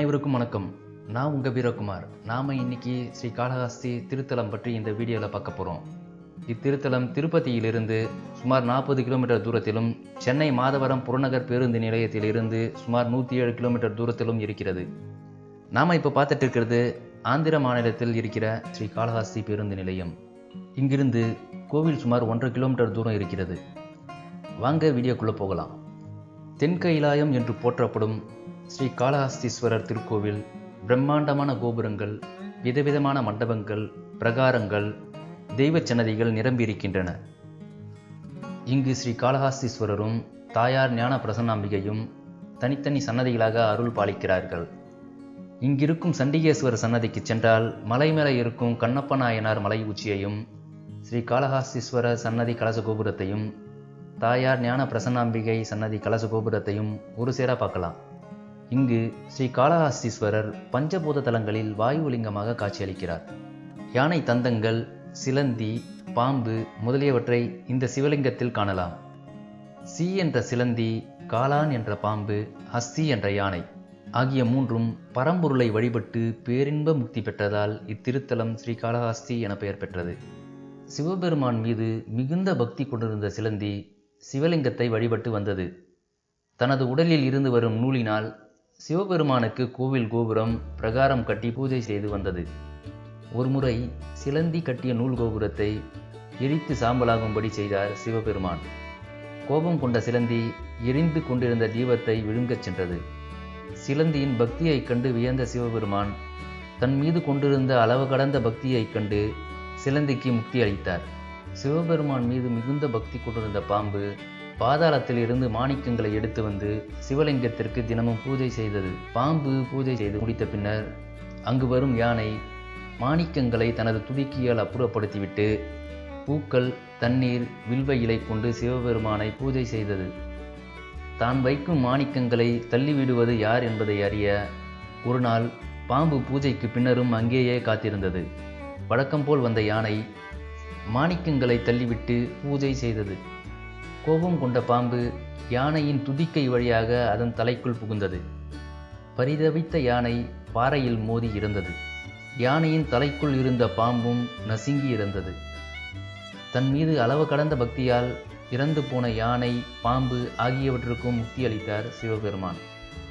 அனைவருக்கும் வணக்கம். நான் உங்கள் வீரகுமார். நாம் இன்னைக்கு ஸ்ரீ காளஹஸ்தி திருத்தலம் பற்றி இந்த வீடியோவில் பார்க்க போகிறோம் இத்திருத்தலம் திருப்பதியிலிருந்து சுமார் நாற்பது கிலோமீட்டர் தூரத்திலும் சென்னை மாதவரம் புறநகர் பேருந்து நிலையத்திலிருந்து சுமார் நூற்றி ஏழு கிலோமீட்டர் தூரத்திலும் இருக்கிறது. நாம் இப்போ பார்த்துட்டு இருக்கிறது ஆந்திர மாநிலத்தில் இருக்கிற ஸ்ரீ காளஹஸ்தி பேருந்து நிலையம். இங்கிருந்து கோவில் சுமார் ஒன்றரை கிலோமீட்டர் தூரம் இருக்கிறது. வாங்க வீடியோக்குள்ளே போகலாம். தென்கைலாயம் என்று போற்றப்படும் ஸ்ரீ காளஹஸ்தீஸ்வரர் திருக்கோவில் பிரம்மாண்டமான கோபுரங்கள் விதவிதமான மண்டபங்கள் பிரகாரங்கள் தெய்வ சன்னதிகள் நிரம்பியிருக்கின்றன. இங்கு ஸ்ரீ காளஹாஸ்தீஸ்வரரும் தாயார் ஞான பிரசன்னாம்பிகையும் தனித்தனி சன்னதிகளாக அருள் பாலிக்கிறார்கள். இங்கிருக்கும் சண்டிகேஸ்வரர் சன்னதிக்கு சென்றால் மலை மேலே இருக்கும் கண்ணப்ப நாயனார் மலை உச்சியையும் ஸ்ரீ காளஹஸ்தீஸ்வரர் சன்னதி கலச கோபுரத்தையும் தாயார் ஞான பிரசன்னாம்பிகை சன்னதி கலச கோபுரத்தையும் ஒரு சேர பார்க்கலாம். இங்கு ஸ்ரீ காளஹாஸ்தீஸ்வரர் பஞ்சபூத தலங்களில் வாயுலிங்கமாக காட்சியளிக்கிறார். யானை தந்தங்கள் சிலந்தி பாம்பு முதலியவற்றை இந்த சிவலிங்கத்தில் காணலாம். சி என்ற சிலந்தி காளான் என்ற பாம்பு ஹஸ்தி என்ற யானை ஆகிய மூன்றும் பரம்பொருளை வழிபட்டு பேரின்ப முக்தி பெற்றதால் இத்திருத்தலம் ஸ்ரீகாளஹஸ்தி என பெயர் பெற்றது. சிவபெருமான் மீது மிகுந்த பக்தி கொண்டிருந்த சிலந்தி சிவலிங்கத்தை வழிபட்டு வந்தது. தனது உடலில் இருந்து வரும் நூலினால் சிவபெருமானுக்கு கோவில் கோபுரம் பிரகாரம் கட்டி பூஜை செய்து வந்தது. ஒருமுறை சிலந்தி கட்டிய நூல் கோபுரத்தை எரித்து சாம்பலாகும்படி செய்தார் சிவபெருமான். கோபம் கொண்ட சிலந்தி எரிந்து கொண்டிருந்த தீபத்தை விழுங்கச் சென்றது. சிலந்தியின் பக்தியைக் கண்டு வியந்த சிவபெருமான் தன் மீது கொண்டிருந்த அளவு கடந்த பக்தியைக் கண்டு சிலந்திக்கு முக்தி அளித்தார். சிவபெருமான் மீது மிகுந்த பக்தி கொண்டிருந்த பாம்பு பாதாளத்தில் இருந்து மாணிக்கங்களை எடுத்து வந்து சிவலிங்கத்திற்கு தினமும் பூஜை செய்தது. பாம்பு பூஜை செய்து முடித்த பின்னர் அங்கு வரும் யானை மாணிக்கங்களை தனது துடிக்கியால் அப்புறப்படுத்திவிட்டு பூக்கள் தண்ணீர் வில்வ இலை கொண்டு சிவபெருமானை பூஜை செய்தது. தான் வைக்கும் மாணிக்கங்களை தள்ளிவிடுவது யார் என்பதை அறிய ஒரு நாள் பாம்பு பூஜைக்கு பின்னரும் அங்கேயே காத்திருந்தது. வழக்கம் போல் வந்த யானை மாணிக்கங்களை தள்ளிவிட்டு பூஜை செய்தது. கோபம் கொண்ட பாம்பு யானையின் துதிக்கை வழியாக அதன் தலைக்குள் புகுந்தது. பரிதவித்த யானை பாறையில் மோதி இறந்தது யானையின் தலைக்குள் இருந்த பாம்பும் நசுங்கி இறந்தது தன் மீது அளவு கடந்த பக்தியால் இறந்து போன யானை பாம்பு ஆகியவற்றுக்கும் முக்தி அளித்தார் சிவபெருமான்.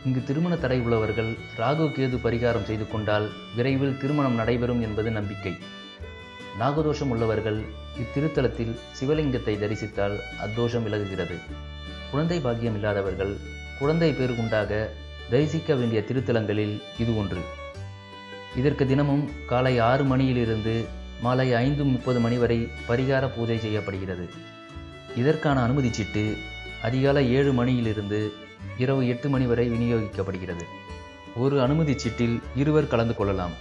இங்கு திருமண தடை உள்ளவர்கள் ராகு கேது பரிகாரம் செய்து கொண்டால் விரைவில் திருமணம் நடைபெறும் என்பது நம்பிக்கை. நாகதோஷம் உள்ளவர்கள் இத்திருத்தலத்தில் சிவலிங்கத்தை தரிசித்தால் அத்தோஷம் விலகுகிறது. குழந்தை பாக்கியம் இல்லாதவர்கள் குழந்தை பேருக்குண்டாக தரிசிக்க வேண்டிய திருத்தலங்களில் இது ஒன்று. இதற்கு தினமும் காலை ஆறு மணியிலிருந்து மாலை ஐந்து முப்பது மணி வரை பரிகார பூஜை செய்யப்படுகிறது. இதற்கான அனுமதி சீட்டு அதிகாலை ஏழு மணியிலிருந்து இரவு எட்டு மணி வரை விநியோகிக்கப்படுகிறது. ஒரு அனுமதி சீட்டில் இருவர் கலந்து கொள்ளலாம்.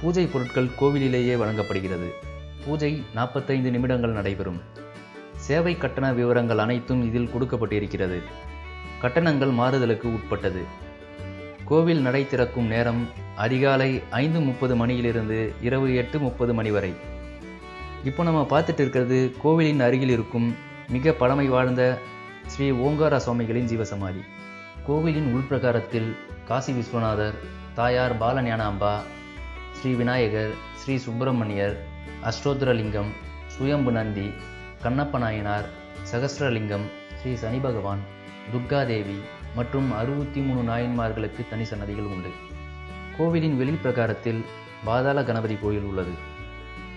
பூஜை பொருட்கள் கோவிலிலேயே வழங்கப்படுகிறது. பூஜை நாற்பத்தைந்து நிமிடங்கள் நடைபெறும். சேவை கட்டண விவரங்கள் அனைத்தும் இதில் கொடுக்கப்பட்டிருக்கிறது. கட்டணங்கள் மாறுதலுக்கு உட்பட்டது. கோவில் நடை திறக்கும் நேரம் அதிகாலை ஐந்து முப்பது மணியிலிருந்து இரவு எட்டு முப்பது மணி வரை. இப்போ நம்ம பார்த்துட்டு இருக்கிறது கோவிலின் அருகில் இருக்கும் மிக பழமை வாழ்ந்த ஸ்ரீ ஓங்கார சுவாமிகளின் ஜீவசமாதி. கோவிலின் உள்பிரகாரத்தில் காசி விஸ்வநாதர் தாயார் பாலஞானாம்பா ஸ்ரீ விநாயகர் ஸ்ரீ சுப்பிரமணியர் அஷ்டோத்திரலிங்கம் சுயம்பு நந்தி கண்ணப்ப நாயனார் சகஸ்ரலிங்கம் ஸ்ரீ சனி பகவான் துர்காதேவி மற்றும் அறுபத்தி மூணு நாயன்மார்களுக்கு தனி சன்னதிகள் உண்டு. கோவிலின் வெளிப்பிரகாரத்தில் பாதாள கணபதி கோயில் உள்ளது.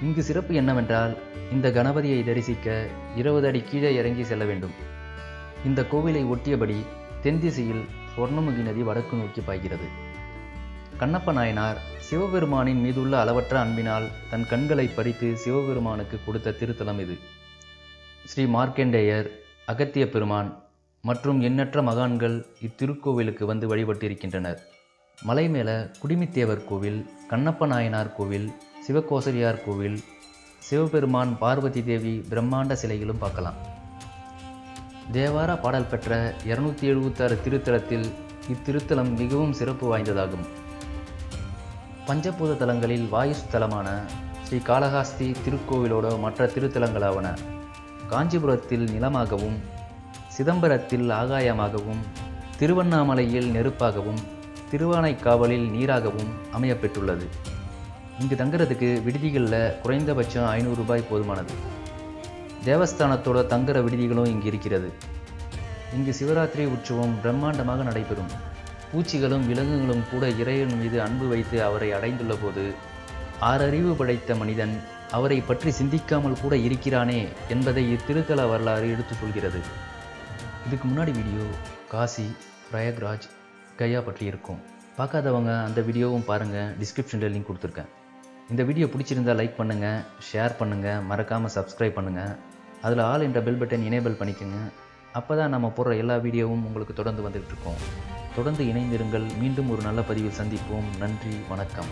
இங்கு சிறப்பு என்னவென்றால் இந்த கணபதியை தரிசிக்க இருபது அடி கீழே இறங்கி செல்ல வேண்டும். இந்த கோவிலை ஒட்டியபடி தென் திசையில் சொர்ணமுகி நதி வடக்கு நோக்கி பாய்கிறது. கண்ணப்ப நாயனார் சிவபெருமானின் மீதுள்ள அளவற்ற அன்பினால் தன் கண்களை பறித்து சிவபெருமானுக்கு கொடுத்த திருத்தலம் இது. ஸ்ரீ மார்க்கண்டேயர் அகத்திய பெருமான் மற்றும் எண்ணற்ற மகான்கள் இத்திருக்கோவிலுக்கு வந்து வழிபட்டிருக்கின்றனர். மலை மேல குடிமித்தேவர் கோவில் கண்ணப்ப நாயனார் கோவில் சிவகோசரியார் கோவில் சிவபெருமான் பார்வதி தேவி பிரம்மாண்ட சிலைகளும் பார்க்கலாம். தேவார பாடல் பெற்ற இருநூத்தி எழுபத்தாறு திருத்தலத்தில் இத்திருத்தலம் மிகவும் சிறப்பு வாய்ந்ததாகும். பஞ்சபூத தலங்களில் வாயு ஸ்தலமான ஸ்ரீ காளஹாஸ்தி திருக்கோவிலோட மற்ற திருத்தலங்களாவன. காஞ்சிபுரத்தில் நிலமாகவும் சிதம்பரத்தில் ஆகாயமாகவும் திருவண்ணாமலையில் நெருப்பாகவும் திருவானைக்காவலில் நீராகவும் அமையப்பெற்றுள்ளது. இங்கு தங்குறதுக்கு விடுதிகளில் குறைந்தபட்சம் ஐநூறு ரூபாய் போதுமானது. தேவஸ்தானத்தோட தங்குற விடுதிகளும் இங்கு இருக்கிறது. இங்கு சிவராத்திரி உற்சவம் பிரம்மாண்டமாக நடைபெறும். பூச்சிகளும் விலங்குகளும் கூட இறைவன் மீது அன்பு வைத்து அவரை அடைந்துள்ள போது ஆறறிவு படைத்த மனிதன் அவரை பற்றி சிந்திக்காமல் கூட இருக்கிறானே என்பதை இத்திருக்கல வரலாறு எடுத்து சொல்கிறது இதுக்கு முன்னாடி வீடியோ காசி பிரயாக்ராஜ் கயா பற்றி இருக்கும். பார்க்காதவங்க அந்த வீடியோவும் பாருங்கள் டிஸ்கிரிப்ஷனில் லிங்க் கொடுத்துருக்கேன். இந்த வீடியோ பிடிச்சிருந்தா லைக் பண்ணுங்கள் ஷேர் பண்ணுங்கள் மறக்காமல் சப்ஸ்கிரைப் பண்ணுங்கள் அதில் ஆல் என்ற பெல் பட்டன் எனேபிள் பண்ணிக்கோங்க. அப்போ தான் நம்ம போடுற எல்லா வீடியோவும் உங்களுக்கு தொடர்ந்து வந்துகிட்ருக்கோம் தொடர்ந்து இணைந்திருங்கள். மீண்டும் ஒரு நல்ல பதிவில் சந்திப்போம். நன்றி வணக்கம்.